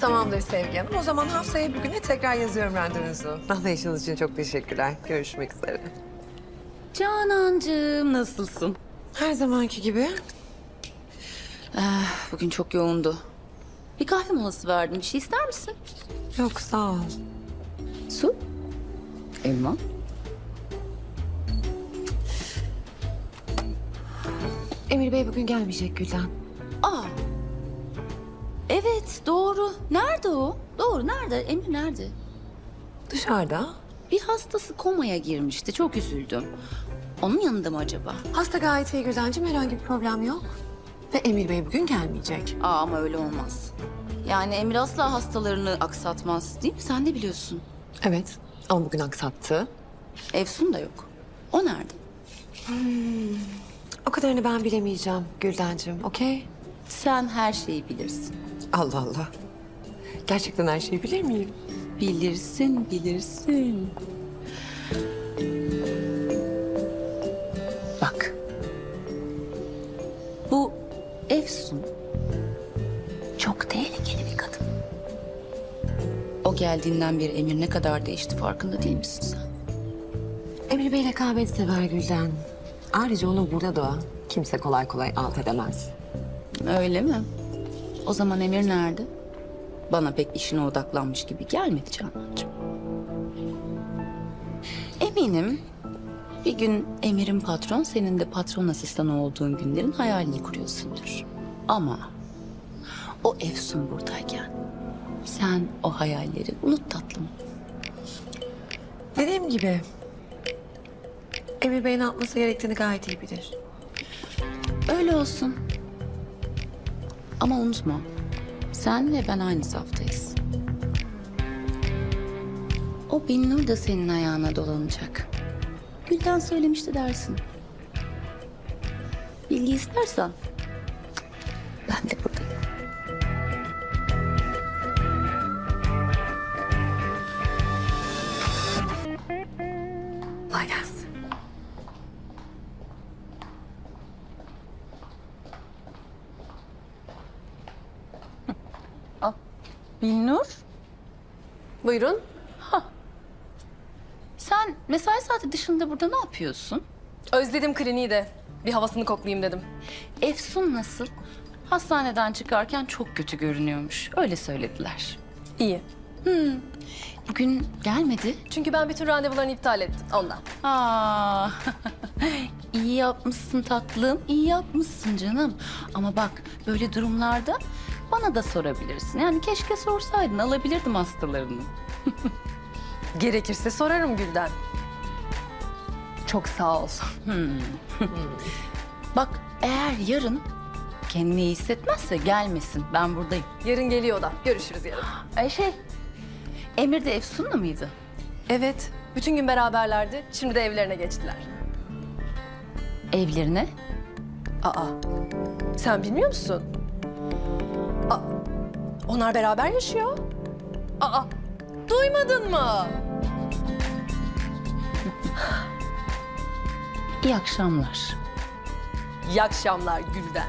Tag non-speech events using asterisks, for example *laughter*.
Tamamdır Sevgi Hanım. O zaman haftaya bugüne tekrar yazıyorum randevunuzu. *laughs* Anlayışınız için çok teşekkürler. Görüşmek üzere. Canancığım nasılsın? Her zamanki gibi. Eh, bugün çok yoğundu. Bir kahve molası verdim. Bir şey ister misin? Yok sağ ol. Su? Elma? Emir Bey bugün gelmeyecek Gülden. Aa. Evet doğru. Nerede o? Doğru nerede? Emir nerede? Dışarıda. Bir hastası komaya girmişti. Çok üzüldüm. Onun yanında mı acaba? Hasta gayet iyi Güldencim. Herhangi bir problem yok. Ve Emir Bey bugün gelmeyecek. Aa ama öyle olmaz. Yani Emir asla hastalarını aksatmaz değil mi? Sen de biliyorsun. Evet ama bugün aksattı. Efsun da yok. O nerede? O kadarını ben bilemeyeceğim Güldencim, okey? Sen her şeyi bilirsin. Allah Allah. Gerçekten her şeyi bilir miyim? Bilirsin, bilirsin. Bak. Bu Efsun çok tehlikeli bir kadın. O geldiğinden beri Emir ne kadar değişti farkında değil misin sen? Emir Bey rekabet sever Gülden. Ayrıca onu burada da kimse kolay kolay alt edemez. Öyle mi? O zaman Emir nerede? Bana pek işine odaklanmış gibi gelmedi Canancığım. Eminim bir gün Emir'in patron, senin de patron asistanı olduğun günlerin hayalini kuruyorsundur. Ama o Efsun buradayken sen o hayalleri unut tatlım. Dediğim gibi Emir Bey ne yapması gerektiğini gayet iyi bilir. Öyle olsun. Ama unutma, sen ve ben aynı saftayız. O Binnur da senin ayağına dolanacak. Gülden söylemişti dersin. Bilgi istersen ben de buradayım. Kolay gelsin. Binnur, Buyurun. sen mesai saati dışında burada ne yapıyorsun? Özledim kliniği de. Bir havasını koklayayım dedim. Efsun nasıl? Hastaneden çıkarken çok kötü görünüyormuş. Öyle söylediler. İyi. Bugün gelmedi. Çünkü ben bütün randevularını iptal ettim ondan. Aa, *laughs* iyi yapmışsın tatlım, iyi yapmışsın canım. Ama bak böyle durumlarda bana da sorabilirsin. Yani keşke sorsaydın, alabilirdim hastalarını. *laughs* Gerekirse sorarım Gülden. Çok sağ ol. *laughs* Bak eğer yarın kendini iyi hissetmezse gelmesin. Ben buradayım. Yarın geliyor da. Görüşürüz yarın. Ay şey, Emir de Efsun'la mıydı? Evet. Bütün gün beraberlerdi. Şimdi de evlerine geçtiler. Evlerine. Aa. Sen bilmiyor musun? Aa, onlar beraber yaşıyor. Aa. Duymadın mı? İyi akşamlar. İyi akşamlar Gülden.